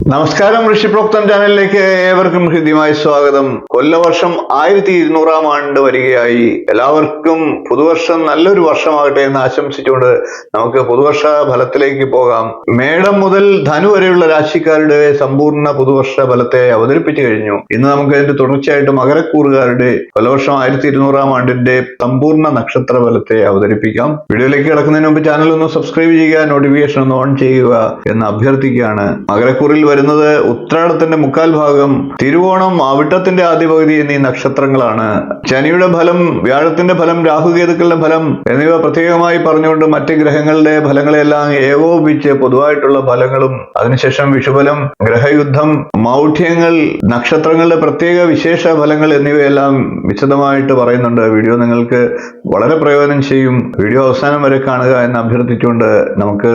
നമസ്കാരം ഋഷിപ്രോക്തം ചാനലിലേക്ക് ഏവർക്കും ഹൃദ്യമായ സ്വാഗതം. കൊല്ലവർഷം ആയിരത്തി ഇരുന്നൂറാം ആണ്ട് വരികയായി. എല്ലാവർക്കും പുതുവർഷം നല്ലൊരു വർഷമാകട്ടെ എന്ന് ആശംസിച്ചുകൊണ്ട് നമുക്ക് പുതുവർഷ ഫലത്തിലേക്ക് പോകാം. മേടം മുതൽ ധനു വരെയുള്ള രാശിക്കാരുടെ സമ്പൂർണ പുതുവർഷ ഫലത്തെ അവതരിപ്പിച്ചു കഴിഞ്ഞു. ഇന്ന് നമുക്ക് അതിന്റെ തുടർച്ചയായിട്ട് മകരക്കൂറുകാരുടെ കൊല്ലവർഷം ആയിരത്തി ഇരുന്നൂറാം ആണ്ടിന്റെ സമ്പൂർണ നക്ഷത്ര ഫലത്തെ അവതരിപ്പിക്കാം. വീഡിയോയിലേക്ക് കിടക്കുന്നതിന് മുമ്പ് ചാനൽ ഒന്ന് സബ്സ്ക്രൈബ് ചെയ്യുക നോട്ടിഫിക്കേഷൻ ഒന്ന് ഓൺ ചെയ്യുക എന്ന് അഭ്യർത്ഥിക്കുകയാണ്. മകരക്കൂറിൽ വരുന്നത് ഉത്രാടത്തിന്റെ മുക്കാൽ ഭാഗം തിരുവോണം അവിട്ടത്തിന്റെ ആദ്യ പകുതി എന്നീ നക്ഷത്രങ്ങളാണ്. ശനിയുടെ ഫലം വ്യാഴത്തിന്റെ ഫലം രാഹുകേതുക്കളുടെ ഫലം എന്നിവ പ്രത്യേകമായി പറഞ്ഞുകൊണ്ട് മറ്റ് ഗ്രഹങ്ങളുടെ ഫലങ്ങളെല്ലാം ഏകോപിച്ച് പൊതുവായിട്ടുള്ള ഫലങ്ങളും അതിനുശേഷം വിഷുഫലം ഗ്രഹയുദ്ധം മൗഢ്യങ്ങൾ നക്ഷത്രങ്ങളുടെ പ്രത്യേക വിശേഷ ഫലങ്ങൾ എന്നിവയെല്ലാം വിശദമായിട്ട് പറയുന്നുണ്ട്. വീഡിയോ നിങ്ങൾക്ക് വളരെ പ്രയോജനം ചെയ്യും. വീഡിയോ അവസാനം വരെ കാണുക എന്ന് അഭ്യർത്ഥിച്ചുകൊണ്ട് നമുക്ക്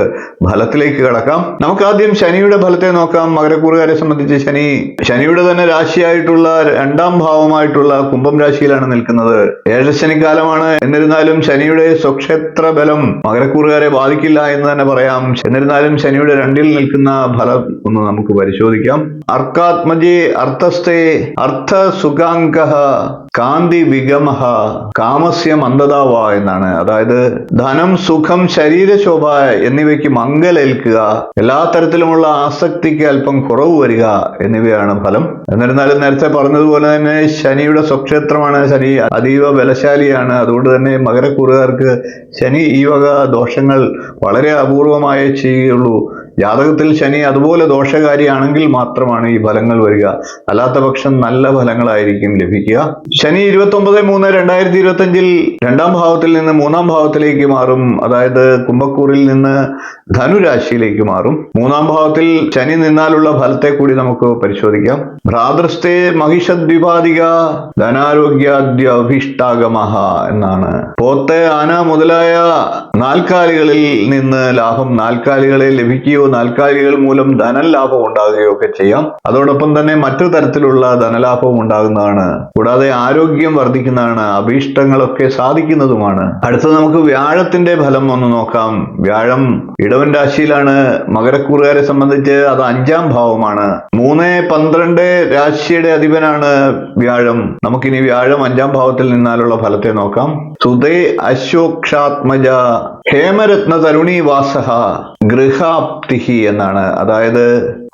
ഫലത്തിലേക്ക് കടക്കാം. നമുക്ക് ആദ്യം ശനിയുടെ ഫലത്തെ നോക്കാം. മകരക്കൂറുകാരെ സംബന്ധിച്ച് ശനി ശനിയുടെ തന്നെ രാശിയായിട്ടുള്ള രണ്ടാം ഭാവമായിട്ടുള്ള കുംഭം രാശിയിലാണ് നിൽക്കുന്നത്. ഏഴശനിക്കാലമാണ് എന്നിരുന്നാലും ശനിയുടെ സ്വക്ഷേത്ര ബലം മകരക്കൂറുകാരെ ബാധിക്കില്ല എന്ന് തന്നെ പറയാം. എന്നിരുന്നാലും ശനിയുടെ രണ്ടിൽ നിൽക്കുന്ന ഫലം ഒന്ന് നമുക്ക് പരിശോധിക്കാം. അർക്കാത്മജി അർത്ഥസ്ഥേ അർത്ഥ സുഖാങ്ക കാന്തി വിഗമഹ കാമസ്യ മന്ദതാവ എന്നാണ്. അതായത് ധനം സുഖം ശരീരശോഭ എന്നിവയ്ക്ക് മങ്ങലേൽക്കുക എല്ലാ തരത്തിലുമുള്ള ആസക്തിക്ക് അല്പം കുറവ് വരിക എന്നിവയാണ് ഫലം. എന്നിരുന്നാലും നേരത്തെ പറഞ്ഞതുപോലെ തന്നെ ശനിയുടെ സ്വക്ഷേത്രമാണ്. ശനി അതീവ ബലശാലിയാണ്. അതുകൊണ്ട് തന്നെ മകരക്കൂറുകാർക്ക് ശനി ഈ വക ദോഷങ്ങൾ വളരെ അപൂർവമായേ ചെയ്യുകയുള്ളൂ. ജാതകത്തിൽ ശനി അതുപോലെ ദോഷകാരിയാണെങ്കിൽ മാത്രമാണ് ഈ ഫലങ്ങൾ വരിക. അല്ലാത്ത പക്ഷം നല്ല ഫലങ്ങളായിരിക്കും ലഭിക്കുക. ശനി ഇരുപത്തി ഒമ്പത് മൂന്ന് രണ്ടായിരത്തി ഇരുപത്തി അഞ്ചിൽ രണ്ടാം ഭാവത്തിൽ നിന്ന് മൂന്നാം ഭാവത്തിലേക്ക് മാറും. അതായത് കുംഭക്കൂറിൽ നിന്ന് ധനുരാശിയിലേക്ക് മാറും. മൂന്നാം ഭാവത്തിൽ ശനി നിന്നാലുള്ള ഫലത്തെ കൂടി നമുക്ക് പരിശോധിക്കാം. ഭ്രാതൃസ്ഥേ മഹിഷദ്വിപാതിക ധനാരോഗ്യാദ്യ അഭിഷ്ടാഗമഹ എന്നാണ്. പോത്ത് ആന മുതലായ നാൽക്കാലികളിൽ നിന്ന് ലാഭം നാൽക്കാലികളെ ലഭിക്കുകയോ നാൽക്കാലികൾ മൂലം ധനലാഭം ഉണ്ടാകുകയോ ഒക്കെ ചെയ്യാം. അതോടൊപ്പം തന്നെ മറ്റു തരത്തിലുള്ള ധനലാഭവും ഉണ്ടാകുന്നതാണ്. കൂടാതെ ആരോഗ്യം വർദ്ധിക്കുന്നതാണ് അഭീഷ്ടങ്ങളൊക്കെ സാധിക്കുന്നതുമാണ്. അടുത്തത് നമുക്ക് വ്യാഴത്തിന്റെ ഫലം ഒന്ന് നോക്കാം. വ്യാഴം ഇടവൻ രാശിയിലാണ്. മകരക്കൂറുകാരെ സംബന്ധിച്ച് അത് അഞ്ചാം ഭാവമാണ്. മൂന്ന് പന്ത്രണ്ട് രാശിയുടെ അധിപനാണ് വ്യാഴം. നമുക്കിനി വ്യാഴം അഞ്ചാം ഭാവത്തിൽ നിന്നാലുള്ള ഫലത്തെ നോക്കാം. സുതേ അശോക്ഷാത്മജ ഹേമരത്ന വാസഹ ഗൃഹാപ്തിഹി എന്നാണ്. അതായത്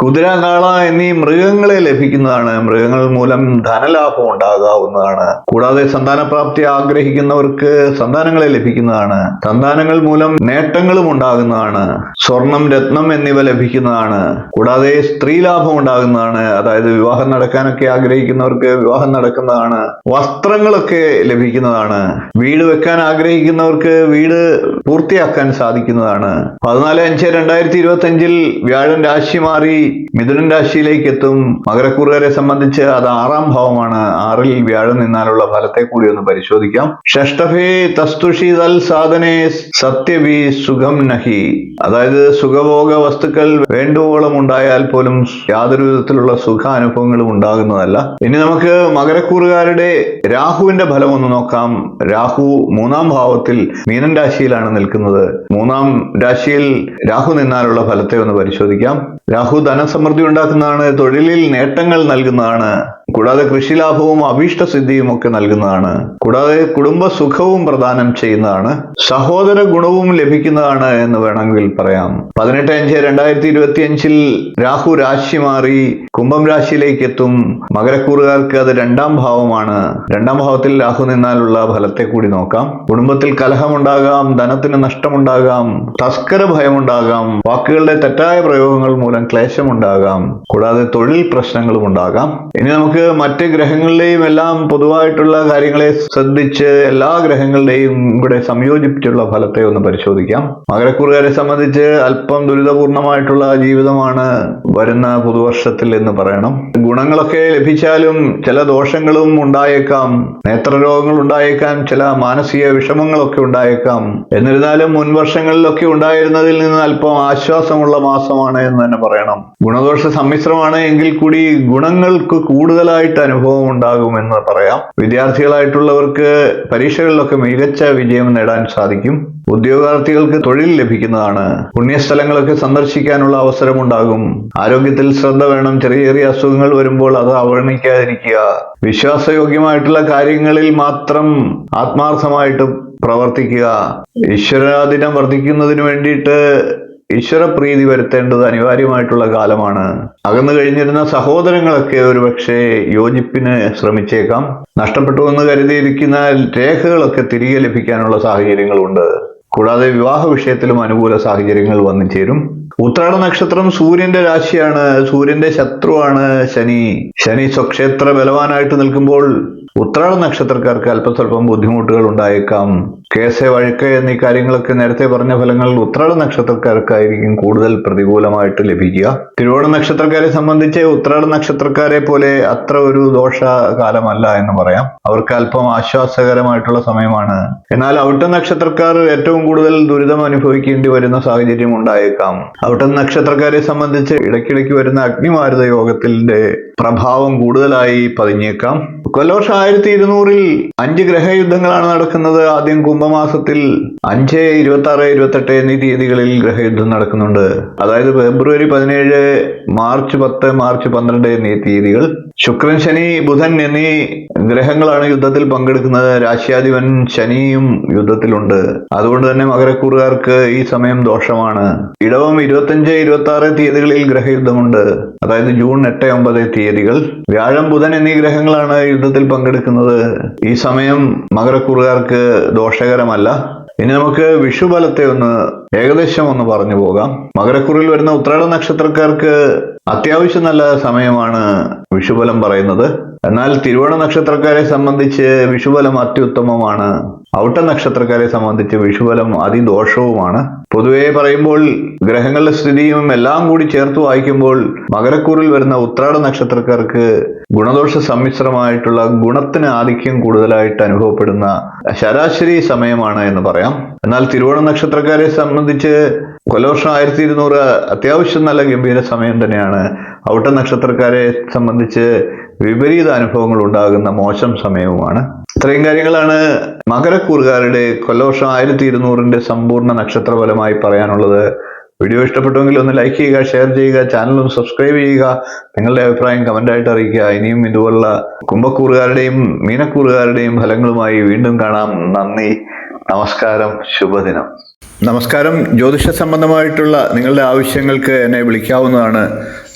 കുതിര കാള എന്നീ മൃഗങ്ങളെ ലഭിക്കുന്നതാണ്. മൃഗങ്ങൾ മൂലം ധനലാഭം ഉണ്ടാകാവുന്നതാണ്. കൂടാതെ സന്താനപ്രാപ്തി ആഗ്രഹിക്കുന്നവർക്ക് സന്താനങ്ങളെ ലഭിക്കുന്നതാണ്. സന്താനങ്ങൾ മൂലം നേട്ടങ്ങളും ഉണ്ടാകുന്നതാണ്. സ്വർണം രത്നം എന്നിവ ലഭിക്കുന്നതാണ്. കൂടാതെ സ്ത്രീ ലാഭം ഉണ്ടാകുന്നതാണ്. അതായത് വിവാഹം നടക്കാനൊക്കെ ആഗ്രഹിക്കുന്നവർക്ക് വിവാഹം നടക്കുന്നതാണ്. വസ്ത്രങ്ങളൊക്കെ ലഭിക്കുന്നതാണ്. വീട് വെക്കാൻ ആഗ്രഹിക്കുന്നവർക്ക് വീട് പൂർത്തിയാക്കാൻ സാധിക്കുന്നതാണ്. പതിനാല് അഞ്ച് രണ്ടായിരത്തി ഇരുപത്തി അഞ്ചിൽ വ്യാഴൻ രാശി മാറി മിഥുനൻ രാശിയിലേക്ക് എത്തും മകരക്കൂറുകാരെ സംബന്ധിച്ച് അത് ആറാം ഭാവമാണ്. ആറിൽ വ്യാഴൻ നിന്നാലുള്ള ഫലത്തെ കൂടി ഒന്ന് പരിശോധിക്കാം. ഷഷ്ടഭേ തസ്തുഷി തൽ സാധനെ സത്യവി സുഖം നഹി. അതായത് സുഖഭോഗ വസ്തുക്കൾ വേണ്ടുവോളം ഉണ്ടായാൽ പോലും യാതൊരു വിധത്തിലുള്ള സുഖാനുഭവങ്ങളും ഉണ്ടാകുന്നതല്ല. ഇനി നമുക്ക് മകരക്കൂറുകാരുടെ രാഹുവിന്റെ ഫലം ഒന്ന് നോക്കാം. രാഹു മൂന്നാം ഭാവത്തിൽ മീനൻ രാശിയിലാണ് നിൽക്കുന്നത്. മൂന്നാം രാശിയിൽ രാഹു നിന്നാലുള്ള ഫലത്തെ ഒന്ന് പരിശോധിക്കാം. രാഹു ധനസമൃദ്ധി ഉണ്ടാക്കുന്നതാണ് തൊഴിലിൽ നേട്ടങ്ങൾ നൽകുന്നതാണ്. കൂടാതെ കൃഷിലാഭവും അഭീഷ്ടസിദ്ധിയും ഒക്കെ നൽകുന്നതാണ്. കൂടാതെ കുടുംബ സുഖവും പ്രദാനം ചെയ്യുന്നതാണ്. സഹോദര ഗുണവും ലഭിക്കുന്നതാണ് എന്ന് വേണമെങ്കിൽ പറയാം. പതിനെട്ട് അഞ്ച് രണ്ടായിരത്തി ഇരുപത്തി അഞ്ചിൽ രാഹു രാശി മാറി കുംഭം രാശിയിലേക്ക് എത്തും മകരക്കൂറുകാർക്ക് അത് രണ്ടാം ഭാവമാണ്. രണ്ടാം ഭാവത്തിൽ രാഹു നിന്നാലുള്ള ഫലത്തെ കൂടി നോക്കാം. കുടുംബത്തിൽ കലഹമുണ്ടാകാം ധനത്തിന് നഷ്ടമുണ്ടാകാം തസ്കര ഭയമുണ്ടാകാം വാക്കുകളുടെ തെറ്റായ പ്രയോഗങ്ങൾ മൂലം ക്ലേശമുണ്ടാകാം. കൂടാതെ തൊഴിൽ പ്രശ്നങ്ങളും ഉണ്ടാകാം. ഇനി നമുക്ക് മറ്റ് ഗ്രഹങ്ങളിലെയും എല്ലാം പൊതുവായിട്ടുള്ള കാര്യങ്ങളെ ശ്രദ്ധിച്ച് എല്ലാ ഗ്രഹങ്ങളുടെയും ഇവിടെ സംയോജിപ്പിച്ചുള്ള ഫലത്തെ ഒന്ന് പരിശോധിക്കാം. മകരക്കൂറുകാരെ സംബന്ധിച്ച് അല്പം ദുരിതപൂർണമായിട്ടുള്ള ജീവിതമാണ് വരുന്ന പുതുവർഷത്തിൽ എന്ന് പറയണം. ഗുണങ്ങളൊക്കെ ലഭിച്ചാലും ചില ദോഷങ്ങളും ഉണ്ടായേക്കാം. നേത്രരോഗങ്ങൾ ഉണ്ടായേക്കാം. ചില മാനസിക വിഷമങ്ങളൊക്കെ ഉണ്ടായേക്കാം. എന്നിരുന്നാലും മുൻവർഷങ്ങളിലൊക്കെ ഉണ്ടായിരുന്നതിൽ നിന്ന് അല്പം ആശ്വാസമുള്ള മാസമാണ് എന്ന് തന്നെ പറയണം. ഗുണദോഷ സമ്മിശ്രമാണ് എങ്കിൽ കൂടി ഗുണങ്ങൾക്ക് കൂടുതൽ കൂടുതലായിട്ട് അനുഭവം ഉണ്ടാകുമെന്ന് പറയാം. വിദ്യാർത്ഥികളായിട്ടുള്ളവർക്ക് പരീക്ഷകളിലൊക്കെ മികച്ച വിജയം നേടാൻ സാധിക്കും. ഉദ്യോഗാർത്ഥികൾക്ക് തൊഴിൽ ലഭിക്കുന്നതാണ്. പുണ്യസ്ഥലങ്ങളൊക്കെ സന്ദർശിക്കാനുള്ള അവസരമുണ്ടാകും. ആരോഗ്യത്തിൽ ശ്രദ്ധ വേണം. ചെറിയ ചെറിയ അസുഖങ്ങൾ വരുമ്പോൾ അത് അവഗണിക്കാതിരിക്കുക. വിശ്വാസയോഗ്യമായിട്ടുള്ള കാര്യങ്ങളിൽ മാത്രം ആത്മാർത്ഥമായിട്ട് പ്രവർത്തിക്കുക. ഈശ്വരാധീനം വർദ്ധിക്കുന്നതിന് വേണ്ടിയിട്ട് ഈശ്വരപ്രീതി വരുത്തേണ്ടത് അനിവാര്യമായിട്ടുള്ള കാലമാണ്. അകന്നു കഴിഞ്ഞിരുന്ന സഹോദരങ്ങളൊക്കെ ഒരുപക്ഷെ യോജിപ്പിന് ശ്രമിച്ചേക്കാം. നഷ്ടപ്പെട്ടു എന്ന് കരുതിയിരിക്കുന്ന രേഖകളൊക്കെ തിരികെ ലഭിക്കാനുള്ള സാഹചര്യങ്ങളുണ്ട്. കൂടാതെ വിവാഹ വിഷയത്തിലും അനുകൂല സാഹചര്യങ്ങൾ വന്നു ചേരും ഉത്രാട നക്ഷത്രം സൂര്യന്റെ രാശിയാണ് സൂര്യന്റെ ശത്രുവാണ് ശനി. ശനി സ്വക്ഷേത്ര ബലവാനായിട്ട് നിൽക്കുമ്പോൾ ഉത്രാട നക്ഷത്രക്കാർക്ക് അല്പസ്വല്പം ബുദ്ധിമുട്ടുകൾ ഉണ്ടായേക്കാം. കേസ് വഴക്ക് എന്നീ കാര്യങ്ങളൊക്കെ നേരത്തെ പറഞ്ഞ ഫലങ്ങൾ ഉത്രാട നക്ഷത്രക്കാർക്കായിരിക്കും കൂടുതൽ പ്രതികൂലമായിട്ട് ലഭിക്കുക. തിരുവോണ നക്ഷത്രക്കാരെ സംബന്ധിച്ച് ഉത്രാട നക്ഷത്രക്കാരെ പോലെ അത്ര ഒരു ദോഷ കാലമല്ല എന്ന് പറയാം. അവർക്ക് അല്പം ആശ്വാസകരമായിട്ടുള്ള സമയമാണ്. എന്നാൽ അവിട്ട നക്ഷത്രക്കാർ ഏറ്റവും കൂടുതൽ ദുരിതം അനുഭവിക്കേണ്ടി വരുന്ന സാഹചര്യം ഉണ്ടായേക്കാം. അവിട്ട നക്ഷത്രക്കാരെ സംബന്ധിച്ച് ഇടയ്ക്കിടയ്ക്ക് വരുന്ന അഗ്നിമാരുത യോഗത്തിന്റെ പ്രഭാവം കൂടുതലായി പതിഞ്ഞേക്കാം. കൊല്ലവർഷം ആയിരത്തി ഇരുന്നൂറിൽ അഞ്ച് ഗ്രഹയുദ്ധങ്ങളാണ് നടക്കുന്നത്. ആദ്യം കുംഭമാസത്തിൽ അഞ്ച് ഇരുപത്തി ആറ് ഇരുപത്തെട്ട് എന്നീ തീയതികളിൽ ഗ്രഹയുദ്ധം നടക്കുന്നുണ്ട്. അതായത് ഫെബ്രുവരി പതിനേഴ് മാർച്ച് പത്ത് മാർച്ച് പന്ത്രണ്ട് എന്നീ തീയതികൾ. ശുക്രൻ ശനി ബുധൻ എന്നീ ഗ്രഹങ്ങളാണ് യുദ്ധത്തിൽ പങ്കെടുക്കുന്നത്. രാശ്യാധിപൻ ശനിയും യുദ്ധത്തിലുണ്ട്. അതുകൊണ്ട് തന്നെ മകരക്കൂറുകാർക്ക് ഈ സമയം ദോഷമാണ്. ഇടവം ഇരുപത്തഞ്ച് ഇരുപത്തി ആറ് തീയതികളിൽ ഗ്രഹയുദ്ധമുണ്ട്. അതായത് ജൂൺ എട്ട് ഒമ്പത് തീയതികൾ. വ്യാഴം ബുധൻ എന്നീ ഗ്രഹങ്ങളാണ് യുദ്ധത്തിൽ പങ്കെടുക്കുന്നത്. ഈ സമയം മകരക്കൂറുകാർക്ക് ദോഷകരമല്ല. ഇനി നമുക്ക് വിഷുബലത്തെ ഒന്ന് ഏകദേശം ഒന്ന് പറഞ്ഞു പോകാം. മകരക്കുറിൽ വരുന്ന ഉത്രാട നക്ഷത്രക്കാർക്ക് അത്യാവശ്യം നല്ല സമയമാണ് വിഷുബലം പറയുന്നത്. എന്നാൽ തിരുവോണ നക്ഷത്രക്കാരെ സംബന്ധിച്ച് വിഷുബലം അത്യുത്തമമാണ്. ഔട്ട നക്ഷത്രക്കാരെ സംബന്ധിച്ച് വിഷുബലം അതിദോഷവുമാണ്. പൊതുവെ പറയുമ്പോൾ ഗ്രഹങ്ങളുടെ സ്ഥിതിയും എല്ലാം കൂടി ചേർത്ത് വായിക്കുമ്പോൾ മകരക്കൂറിൽ വരുന്ന ഉത്രാട നക്ഷത്രക്കാർക്ക് ഗുണദോഷ സമ്മിശ്രമായിട്ടുള്ള ഗുണത്തിന് ആധിക്യം കൂടുതലായിട്ട് അനുഭവപ്പെടുന്ന ശരാശരി സമയമാണ് എന്ന് പറയാം. എന്നാൽ തിരുവോണ നക്ഷത്രക്കാരെ സംബന്ധിച്ച് കൊലവർഷം ആയിരത്തി ഇരുന്നൂറ് അത്യാവശ്യം നല്ല ഗംഭീര സമയം തന്നെയാണ്. ഔട്ട നക്ഷത്രക്കാരെ സംബന്ധിച്ച് വിപരീത അനുഭവങ്ങൾ ഉണ്ടാകുന്ന മോശം സമയവുമാണ്. ഇത്രയും കാര്യങ്ങളാണ് മകരക്കൂറുകാരുടെ കൊല്ലവർഷം ആയിരത്തി ഇരുന്നൂറിന്റെ സമ്പൂർണ നക്ഷത്രഫലമായി പറയാനുള്ളത്. വീഡിയോ ഇഷ്ടപ്പെട്ടുവെങ്കിൽ ഒന്ന് ലൈക്ക് ചെയ്യുക ഷെയർ ചെയ്യുക ചാനൽ ഒന്ന് സബ്സ്ക്രൈബ് ചെയ്യുക. നിങ്ങളുടെ അഭിപ്രായം കമന്റായിട്ട് അറിയിക്കുക. ഇനിയും ഇതുപോലുള്ള കുംഭക്കൂറുകാരുടെയും മീനക്കൂറുകാരുടെയും ഫലങ്ങളുമായി വീണ്ടും കാണാം. നന്ദി നമസ്കാരം ശുഭദിനം. നമസ്കാരം. ജ്യോതിഷ സംബന്ധമായിട്ടുള്ള നിങ്ങളുടെ ആവശ്യങ്ങൾക്ക് എന്നെ വിളിക്കാവുന്നതാണ്.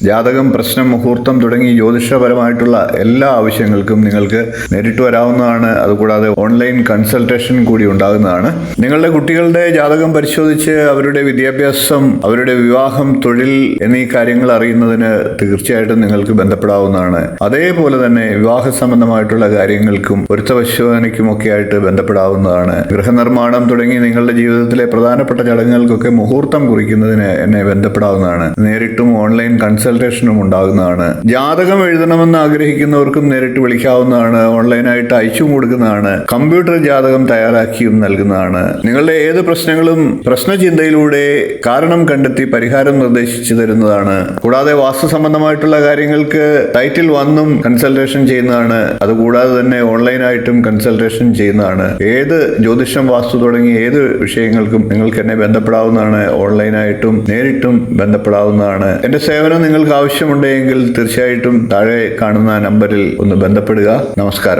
ജാതകം പ്രശ്നം മുഹൂർത്തം തുടങ്ങി ജ്യോതിഷപരമായിട്ടുള്ള എല്ലാ ആവശ്യങ്ങൾക്കും നിങ്ങൾക്ക് നേരിട്ട് വരാവുന്നതാണ്. അതുകൂടാതെ ഓൺലൈൻ കൺസൾട്ടേഷൻ കൂടി ഉണ്ടാകുന്നതാണ്. നിങ്ങളുടെ കുട്ടികളുടെ ജാതകം പരിശോധിച്ച് അവരുടെ വിദ്യാഭ്യാസം അവരുടെ വിവാഹം തൊഴിൽ എന്നീ കാര്യങ്ങൾ അറിയുന്നതിന് തീർച്ചയായിട്ടും നിങ്ങൾക്ക് ബന്ധപ്പെടാവുന്നതാണ്. അതേപോലെ തന്നെ വിവാഹ സംബന്ധമായിട്ടുള്ള കാര്യങ്ങൾക്കും പൊരുത്ത പരിശോധനയ്ക്കുമൊക്കെ ആയിട്ട് ബന്ധപ്പെടാവുന്നതാണ്. ഗൃഹനിർമ്മാണം തുടങ്ങി നിങ്ങളുടെ ജീവിതത്തിലെ പ്രധാനപ്പെട്ട ചടങ്ങുകൾക്കൊക്കെ മുഹൂർത്തം കുറിക്കുന്നതിന് എന്നെ ബന്ധപ്പെടാവുന്നതാണ്. നേരിട്ടും ഓൺലൈൻ കൺസൾട്ടേഷനും ഉണ്ടാകുന്നതാണ്. ജാതകം എഴുതണമെന്ന് ആഗ്രഹിക്കുന്നവർക്കും നേരിട്ട് വിളിക്കാവുന്നതാണ്. ഓൺലൈനായിട്ട് അയച്ചും കൊടുക്കുന്നതാണ്. കമ്പ്യൂട്ടർ ജാതകം തയ്യാറാക്കിയും നൽകുന്നതാണ്. നിങ്ങളുടെ ഏത് പ്രശ്നങ്ങളും പ്രശ്നചിന്തയിലൂടെ കാരണം കണ്ടെത്തി പരിഹാരം നിർദ്ദേശിച്ചു തരുന്നതാണ്. കൂടാതെ വാസ്തു സംബന്ധമായിട്ടുള്ള കാര്യങ്ങൾക്ക് ടൈറ്റിൽ വന്നും കൺസൾട്ടേഷൻ ചെയ്യുന്നതാണ്. അതുകൂടാതെ തന്നെ ഓൺലൈനായിട്ടും കൺസൾട്ടേഷൻ ചെയ്യുന്നതാണ്. ഏത് ജ്യോതിഷം വാസ്തു തുടങ്ങി ഏത് വിഷയങ്ങൾക്കും നിങ്ങൾക്ക് എന്നെ ബന്ധപ്പെടാവുന്നതാണ്. ഓൺലൈനായിട്ടും നേരിട്ടും ബന്ധപ്പെടാവുന്നതാണ്. എന്റെ സേവനം നിങ്ങൾക്ക് ആവശ്യമുണ്ടെങ്കിൽ തീർച്ചയായിട്ടും താഴെ കാണുന്ന നമ്പറിൽ ഒന്ന് ബന്ധപ്പെടുക. നമസ്കാരം.